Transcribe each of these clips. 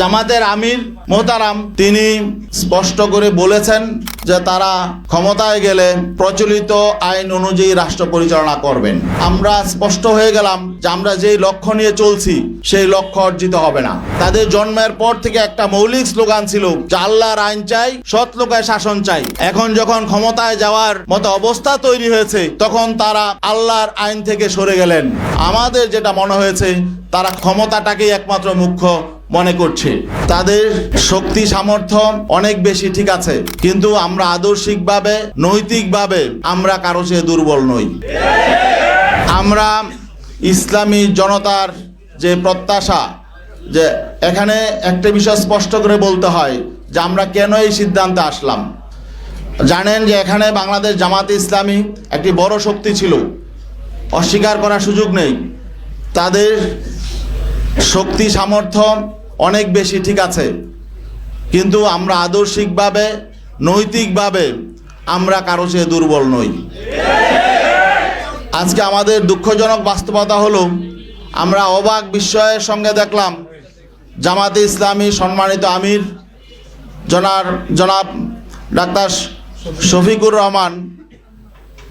জামাতের আমির মোহতারাম, তিনি স্পষ্ট করে বলেছেন যে তারা ক্ষমতায় গেলে প্রচলিত আইন অনুযায়ী রাষ্ট্র পরিচালনা করবেন। আমরা স্পষ্ট হয়ে গেলাম যে আমরা যেই লক্ষ্য নিয়ে চলছি, সেই লক্ষ্য অর্জিত হবে না। তাদের জন্মের পর থেকে একটা মৌলিক স্লোগান ছিল যে আইন চাই, সৎ লোকের শাসন চাই। এখন যখন ক্ষমতায় যাওয়ার মতো অবস্থা তৈরি হয়েছে, তখন তারা আল্লাহর আইন থেকে সরে গেলেন। আমাদের যেটা মনে হয়েছে, তারা ক্ষমতাটাকেই একমাত্র মুখ্য মনে করছে। তাদের শক্তি, সামর্থ্য অনেক বেশি, ঠিক আছে। কিন্তু আমরা আদর্শিকভাবে, নৈতিকভাবে আমরা কারও চেয়ে দুর্বল নই। আমরা ইসলামী জনতার যে প্রত্যাশা, যে এখানে একটা বিষয় স্পষ্ট করে বলতে হয় যে আমরা কেন এই সিদ্ধান্তে আসলাম। জানেন যে এখানে বাংলাদেশ জামাতে ইসলামী একটি বড় শক্তি ছিল। অস্বীকার করার সুযোগ নেই। তাদের শক্তি, সামর্থ্য অনেক বেশি, ঠিক আছে? কিন্তু আমরা আদর্শিকভাবে, নৈতিকভাবে আমরা কারও চেয়ে দুর্বল নই। আজকে আমাদের দুঃখজনক বাস্তবতা হলো, আমরা অবাক বিস্ময়ের সঙ্গে দেখলাম, জামাতে ইসলামী সম্মানিত আমির জনার, জনাব ডাক্তার শফিকুর রহমান,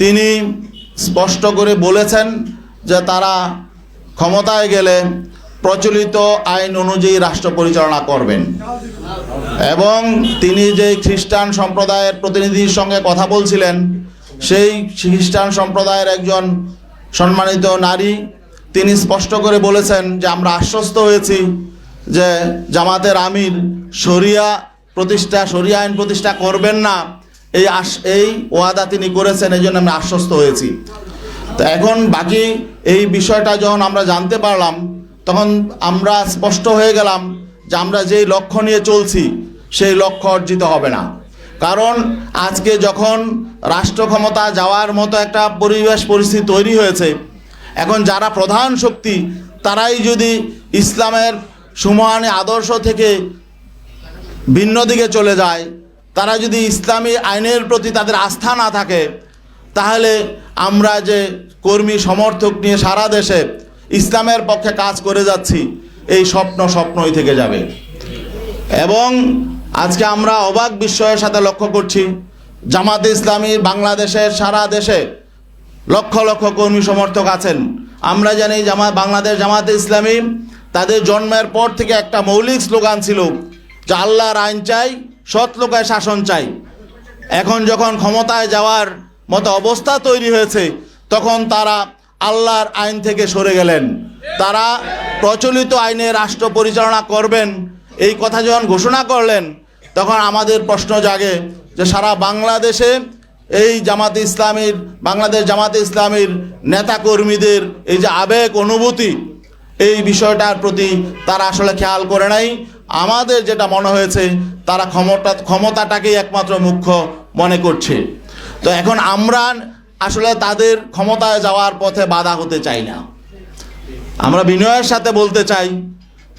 তিনি স্পষ্ট করে বলেছেন যে তারা ক্ষমতায় গেলে প্রচলিত আইন অনুযায়ী রাষ্ট্র পরিচালনা করবেন। এবং তিনি যে খ্রিস্টান সম্প্রদায়ের প্রতিনিধির সঙ্গে কথা বলছিলেন, সেই খ্রিস্টান সম্প্রদায়ের একজন সম্মানিত নারী, তিনি স্পষ্ট করে বলেছেন যে আমরা আশ্বস্ত হয়েছি যে জামাতের আমির শরিয়া প্রতিষ্ঠা, শরিয়া আইন প্রতিষ্ঠা করবেন না। এই এই ওয়াদা তিনি করেছেন, এই জন্য আমরা আশ্বস্ত হয়েছি। তো এখন বাকি এই বিষয়টা যখন আমরা জানতে পারলাম তখন আমরা স্পষ্ট হয়ে গেলাম যে আমরা যেই লক্ষ্য নিয়ে চলছি, সেই লক্ষ্য অর্জিত হবে না। কারণ আজকে যখন রাষ্ট্র ক্ষমতা যাওয়ার মতো একটা পরিবেশ পরিস্থিতি তৈরি হয়েছে, এখন যারা প্রধান শক্তি, তারাই যদি ইসলামের সুমহানি আদর্শ থেকে ভিন্ন দিকে চলে যায়, তারা যদি ইসলামী আইনের প্রতি তাদের আস্থা না থাকে, তাহলে আমরা যে কর্মী সমর্থক নিয়ে সারা দেশে ইসলামের পক্ষে কাজ করে যাচ্ছি, এই স্বপ্ন স্বপ্নই থেকে যাবে। এবং আজকে আমরা অবাক বিস্ময়ের সাথে লক্ষ্য করছি, জামাতে ইসলামী বাংলাদেশের সারা দেশে লক্ষ লক্ষ কর্মী সমর্থক আছেন। আমরা জানি জামা, বাংলাদেশ জামাতে ইসলামী তাদের জন্মের পর থেকে একটা মৌলিক স্লোগান ছিল যে আল্লাহর আইন চাই, সৎ লোকের শাসন চাই। এখন যখন ক্ষমতায় যাওয়ার মতো অবস্থা তৈরি হয়েছে, তখন তারা আল্লাহর আইন থেকে সরে গেলেন। তারা প্রচলিত আইনে রাষ্ট্র পরিচালনা করবেন। এই কথা যখন ঘোষণা করলেন, তখন আমাদের প্রশ্ন জাগে যে সারা বাংলাদেশে এই জামাতে ইসলামীর, বাংলাদেশ জামাতে ইসলামীর নেতাকর্মীদের এই যে আবেগ, অনুভূতি, এই বিষয়টার প্রতি তারা আসলে খেয়াল করে নাই। আমাদের যেটা মনে হয়েছে, তারা ক্ষমতা, ক্ষমতাটাকেই একমাত্র মুখ্য মনে করছে। তো এখন আমরা আসলে তাদের ক্ষমতায় যাওয়ার পথে বাধা হতে চাই না। আমরা বিনয়ের সাথে বলতে চাই,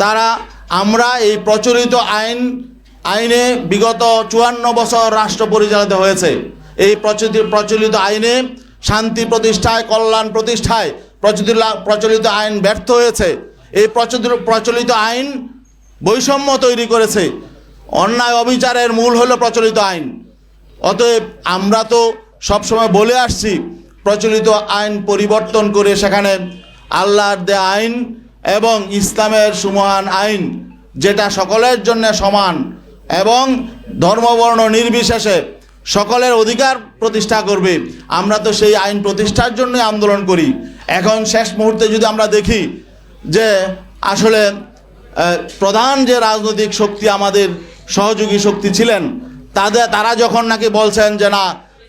তারা, আমরা এই প্রচলিত আইন, আইনে বিগত চুয়ান্ন বছর রাষ্ট্র পরিচালিত হয়েছে। এই প্রচলিত প্রচলিত আইনে শান্তি প্রতিষ্ঠায়, কল্যাণ প্রতিষ্ঠায় প্রচলিত প্রচলিত আইন ব্যর্থ হয়েছে। এই প্রচলিত প্রচলিত আইন বৈষম্য তৈরি করেছে। অন্যায় অবিচারের মূল হলো প্রচলিত আইন। অতএব আমরা তো সবসময় বলে আসছি, প্রচলিত আইন পরিবর্তন করে সেখানে আল্লাহর দে আইন এবং ইসলামের সুমহান আইন, যেটা সকলের জন্য সমান এবং ধর্মবর্ণ নির্বিশেষে সকলের অধিকার প্রতিষ্ঠা করবে। আমরা তো সেই আইন প্রতিষ্ঠার জন্যই আন্দোলন করি। এখন শেষ মুহূর্তে যদি আমরা দেখি যে আসলে প্রধান যে রাজনৈতিক শক্তি আমাদের সহযোগী শক্তি ছিলেন, তাদের, তারা যখন নাকি বলছেন যে না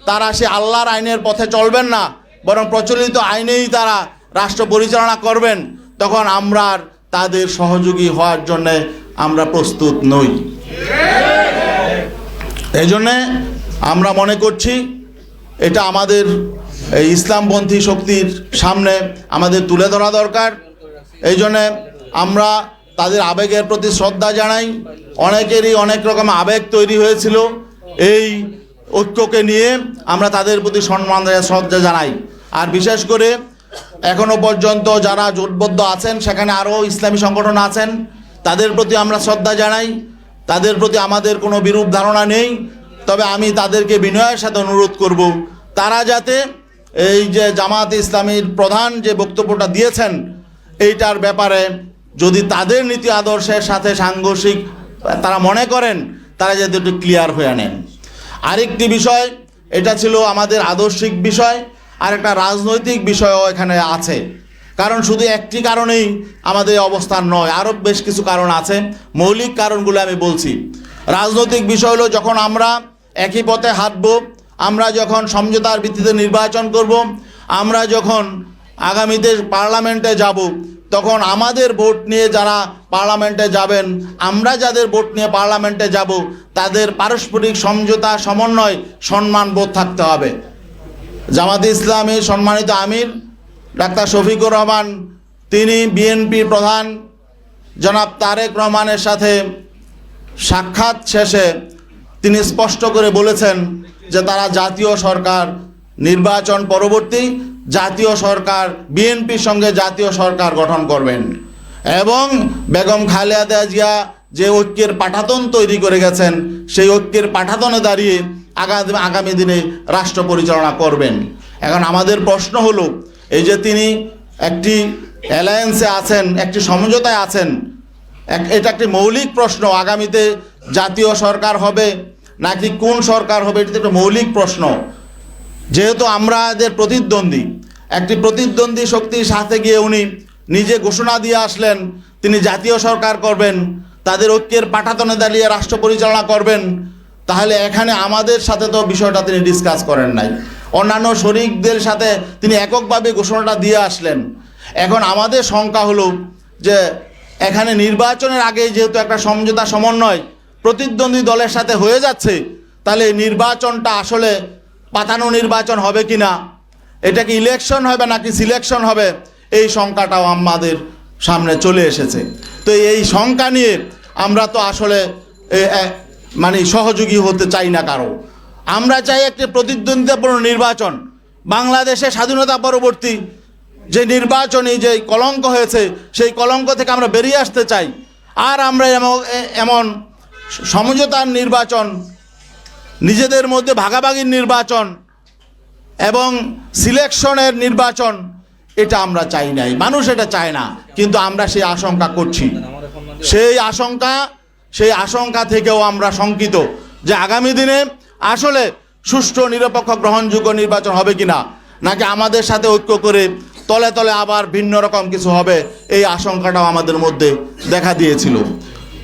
তারা সে আল্লাহর আইনের পথে চলবেন না, বরং প্রচলিত আইনেই তারা রাষ্ট্র পরিচালনা করবেন। তখন আমরা তাদের সহযোগী হওয়ার জন্যে আমরা প্রস্তুত নই। এই জন্যে আমরা মনে করছি এটা আমাদের এই ইসলামপন্থী শক্তির সামনে আমাদের তুলে ধরা দরকার। এই জন্যে আমরা তাদের আবেগের প্রতি শ্রদ্ধা জানাই। অনেকেরই অনেক রকম আবেগ তৈরি হয়েছিল। এই ঐক্যকে নিয়ে আমরা তাদের প্রতি সম্মান শ্রদ্ধা জানাই। আর বিশেষ করে এখনও পর্যন্ত যারা জোটবদ্ধ আছেন, সেখানে আরও ইসলামী সংগঠন আছেন, তাদের প্রতি আমরা শ্রদ্ধা জানাই। তাদের প্রতি আমাদের কোনো বিরূপ ধারণা নেই। তবে আমি তাদেরকে বিনয়ের সাথে অনুরোধ করব, তারা যাতে এই যে জামাত ইসলামীর প্রধান যে বক্তব্যটা দিয়েছেন, এইটার ব্যাপারে যদি তাদের নীতি আদর্শের সাথে সাংঘর্ষিক তারা মনে করেন, তারা যাতে একটু ক্লিয়ার হয়ে নেন আরেকটি বিষয়, এটা ছিল আমাদের আদর্শিক বিষয়, আর একটা রাজনৈতিক বিষয়ও এখানে আছে। কারণ শুধু একটি কারণেই আমাদের অবস্থান নয়, আরও বেশ কিছু কারণ আছে। মৌলিক কারণগুলো আমি বলছি। রাজনৈতিক বিষয় হলো যখন আমরা একই পথে হাঁটব, আমরা যখন সমঝোতার ভিত্তিতে নির্বাচন করব, আমরা যখন আগামীতে পার্লামেন্টে যাব তখন আমাদের ভোট নিয়ে যারা পার্লামেন্টে যাবেন, আমরা যাদের ভোট নিয়ে পার্লামেন্টে যাব, তাদের পারস্পরিক সমঝোতা, সমন্বয়, সম্মান বোধ থাকতে হবে। জামাতে ইসলামী সম্মানিত আমির, ডাক্তার শফিকুর রহমান, তিনি বিএনপি প্রধান, জনাব তারেক রহমানের সাথে সাক্ষাৎ শেষে তিনি স্পষ্ট করে বলেছেন যে তারা জাতীয় সরকার নির্বাচন পরবর্তী জাতীয় সরকার, বিএনপির সঙ্গে জাতীয় সরকার গঠন করবেন। এবং বেগম খালেদা জিয়া যে ঐক্যের পাঠাতন তৈরি করে গেছেন, সেই ঐক্যের পাঠাতনে দাঁড়িয়ে আগামী আগামী দিনে রাষ্ট্র পরিচালনা করবেন। এখন আমাদের প্রশ্ন হলো, এই যে তিনি একটি অ্যালায়েন্সে আছেন, একটি সমঝোতায় আছেন এটা একটি মৌলিক প্রশ্ন, আগামীতে জাতীয় সরকার হবে নাকি কোন সরকার হবে, এটা একটা মৌলিক প্রশ্ন। যেহেতু আমরা এদের প্রতিদ্বন্দ্বী, একটি প্রতিদ্বন্দ্বী শক্তির সাথে গিয়ে উনি নিজে ঘোষণা দিয়ে আসলেন, তিনি জাতীয় সরকার করবেন, তাদের ঐক্যের পাঠাতনে দাঁড়িয়ে রাষ্ট্র পরিচালনা করবেন, তাহলে এখানে আমাদের সাথে তো বিষয়টা তিনি ডিসকাস করেন নাই। অন্যান্য শরিকদের সাথে তিনি এককভাবে ঘোষণাটা দিয়ে আসলেন। এখন আমাদের শঙ্কা হলো যে এখানে নির্বাচনের আগে যেহেতু একটা সমঝোতা সমন্বয় প্রতিদ্বন্দ্বী দলের সাথে হয়ে যাচ্ছে, তাহলে নির্বাচনটা আসলে পাতানো নির্বাচন হবে কি না এটা কি ইলেকশন হবে নাকি সিলেকশন হবে? এই শঙ্কাটাও আমাদের সামনে চলে এসেছে। তো এই শঙ্কা নিয়ে আমরা তো আসলে মানে সহযোগী হতে চাই না কারও। আমরা চাই একটি প্রতিদ্বন্দ্বিতাপূর্ণ নির্বাচন। বাংলাদেশে স্বাধীনতা পরবর্তী যে নির্বাচনী যে কলঙ্ক হয়েছে, সেই কলঙ্ক থেকে আমরা বেরিয়ে আসতে চাই। আর আমরা এমন সমঝোতার নির্বাচন নিজেদের মধ্যে ভাগাভাগির নির্বাচন এবং সিলেকশনের নির্বাচন, এটা আমরা চাই নাই। মানুষ এটা চায় না, কিন্তু আমরা সেই আশঙ্কা করছি। সেই আশঙ্কা সেই আশঙ্কা থেকেও আমরা শঙ্কিত যে আগামী দিনে আসলে সুষ্ঠু, নিরপেক্ষ, গ্রহণযোগ্য নির্বাচন হবে কিনা, নাকি আমাদের সাথে ঐক্য করে তলে তলে আবার ভিন্ন রকম কিছু হবে, এই আশঙ্কাটাও আমাদের মধ্যে দেখা দিয়েছিল।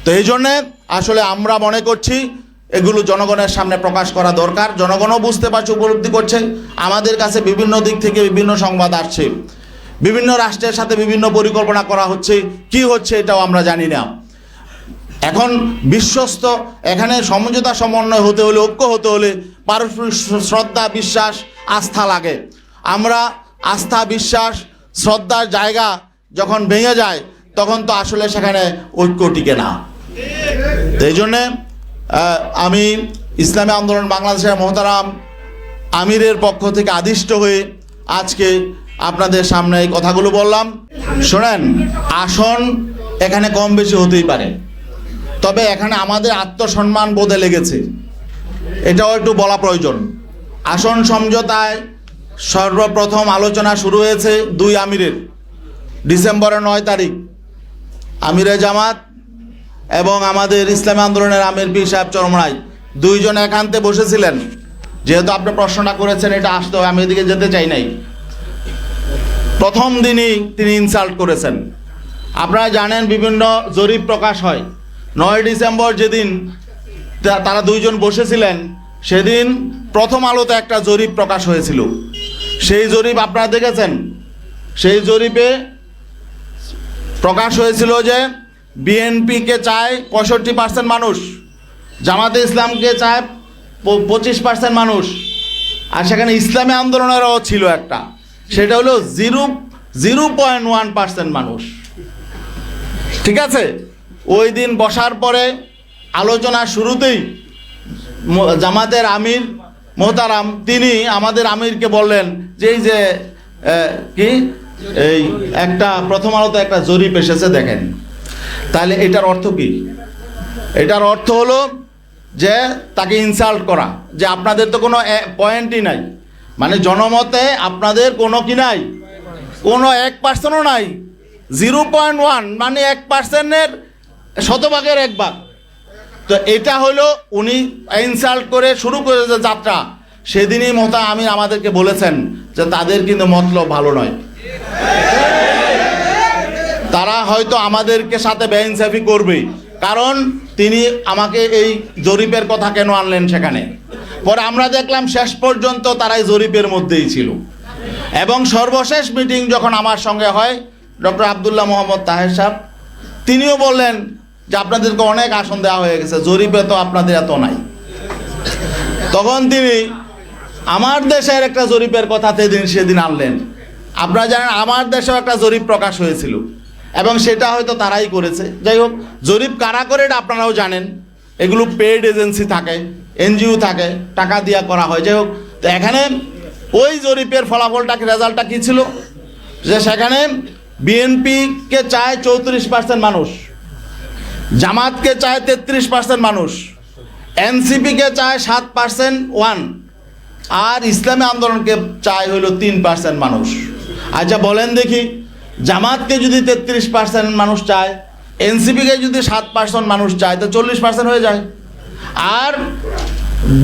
তো এই জন্যে আসলে আমরা মনে করছি এগুলো জনগণের সামনে প্রকাশ করা দরকার। জনগণও বুঝতে পারছে, উপলব্ধি করছে। আমাদের কাছে বিভিন্ন দিক থেকে বিভিন্ন সংবাদ আসছে। বিভিন্ন রাষ্ট্রের সাথে বিভিন্ন পরিকল্পনা করা হচ্ছে। কি হচ্ছে এটাও আমরা জানি না। এখন বিশ্বস্ত, এখানে সমঝোতা সমন্বয় হতে হলে, ঐক্য হতে হলে পারস্পরিক শ্রদ্ধা, বিশ্বাস, আস্থা লাগে। আমরা আস্থা, বিশ্বাস, শ্রদ্ধার জায়গা যখন ভেঙে যায়, তখন তো আসলে সেখানে ঐক্য টিকে না। এই জন্যে আমি ইসলামী আন্দোলন বাংলাদেশের মহতারাম আমিরের পক্ষ থেকে আদিষ্ট হয়ে আজকে আপনাদের সামনে এই কথাগুলো বললাম। শোনেন, আসন এখানে কম বেশি হতেই পারে, তবে এখানে আমাদের আত্মসম্মান বোধে লেগেছে। এটাও একটু বলা প্রয়োজন। আসন সমঝোতায় সর্বপ্রথম আলোচনা শুরু হয়েছে দুই আমিরের। ডিসেম্বরের নয় তারিখ। আমিরে জামাত এবং আমাদের ইসলামী আন্দোলনের আমির পীর সাহেব চরমরাই দুইজন একান্তে বসেছিলেন। যেহেতু আপনি প্রশ্নটা করেছেন, এটা আসতে হবে, আমি এদিকে যেতে চাই নাই। প্রথম দিনই তিনি ইনসাল্ট করেছেন। আপনারা জানেন, বিভিন্ন জরিপ প্রকাশ হয়। নয় ডিসেম্বর যেদিন তারা দুইজন বসেছিলেন, সেদিন প্রথম আলোতে একটা জরিপ প্রকাশ হয়েছিল। সেই জরিপ আপনারা দেখেছেন? সেই জরিপে প্রকাশ হয়েছিল যে বিএনপিকে চায় পঁয়ষট্টি পার্সেন্ট মানুষ, জামাতে ইসলামকে চায় পঁচিশ পার্সেন্ট মানুষ। আর সেখানে ইসলামী আন্দোলনেরও ছিল একটা, সেটা হলো zero zero point one percent মানুষ। ঠিক আছে? ওই দিন বসার পরে আলোচনা শুরুতেই জামাতের আমির মোহতারাম, তিনি আমাদের আমিরকে বললেন যে এই যে কি? এই একটা প্রথম আলোতে একটা জরিপ এসেছে, দেখেন। তাহলে এটার অর্থ কি? এটার অর্থ হলো যে তাকে ইনসাল্ট করা, যে আপনাদের তো কোনো পয়েন্টই নাই। মানে জনমতে আপনাদের কোনো কি নাই? কোনো এক পার্সেন্টও নাই। জিরো পয়েন্ট ওয়ান মানে এক পার্সেন্টের শতভাগের এক ভাগ। তো এটা হলো উনি ইনসাল্ট করে শুরু করেছে যাত্রা। সেদিনই মহতা আমি আমাদেরকে বলেছেন যে তাদের কিন্তু মতলব ভালো নয়। তারা হয়তো আমাদেরকে সাথে বেইনসাফি করবে। কারণ তিনি আমাকে এই জরিপের কথা কেন আনলেন সেখানে? পরে আমরা দেখলাম শেষ পর্যন্ত তারাই জরিপের মধ্যেই ছিল। এবং সর্বশেষ মিটিং যখন আমার সঙ্গে হয়, ডক্টর আবদুল্লাহ মোহাম্মদ তাহের সাহেব, তিনিও বললেন যে আপনাদেরকে অনেক আসন দেওয়া হয়ে গেছে, জরিপে তো আপনাদের এত নাই। তখন তিনি আমার দেশের একটা জরিপের কথা সেদিন সেদিন আনলেন। আপনারা জানেন, আমার দেশেও একটা জরিপ প্রকাশ হয়েছিল। এবং সেটা হয়তো তারাই করেছে। যাই হোক, জরিপ কারা করে এটা আপনারাও জানেন। এগুলো পেড এজেন্সি থাকে, এনজিও থাকে, টাকা দিয়া করা হয়। যাই হোক, তো এখানে ওই জরিপের ফলাফলটা রেজাল্টটা কী ছিল? যে সেখানে বিএনপিকে চায় চৌত্রিশ পার্সেন্ট মানুষ, জামাতকে চায় তেত্রিশ পার্সেন্ট মানুষ, এনসিপিকে চায় সাত পার্সেন্ট ওয়ান আর ইসলামী আন্দোলনকে চায় হইল তিন পার্সেন্ট মানুষ। আচ্ছা বলেন দেখি। জামাতকে যদি তেত্রিশ পার্সেন্ট মানুষ চায়, এনসিপিকে যদি সাত পার্সেন্ট মানুষ চায়, তো চল্লিশ পার্সেন্ট হয়ে যায়। আর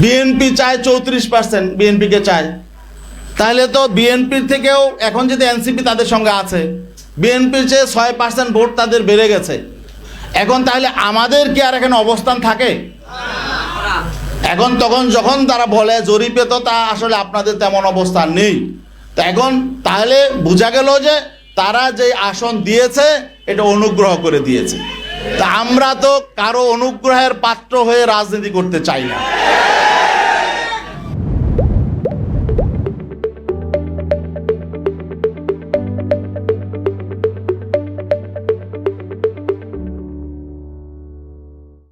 বিএনপি চায় চৌত্রিশ পার্সেন্ট বিএনপিকে চায়। তাহলে তো বিএনপির থেকেও এখন যদি এনসিপি তাদের সঙ্গে আছে, বিএনপির চেয়ে ছয় পার্সেন্ট ভোট তাদের বেড়ে গেছে। এখন তাহলে আমাদের কি আর এখানে অবস্থান থাকে? এখন তখন যখন তারা বলে জরিপে তো তা আসলে আপনাদের তেমন অবস্থান নেই। তো এখন তাহলে বোঝা গেল যে তারা যে আসন দিয়েছে, এটা অনুগ্রহ করে দিয়েছে। তা আমরা তো কারও অনুগ্রহের পাত্র হয়ে রাজনীতি করতে চাই না।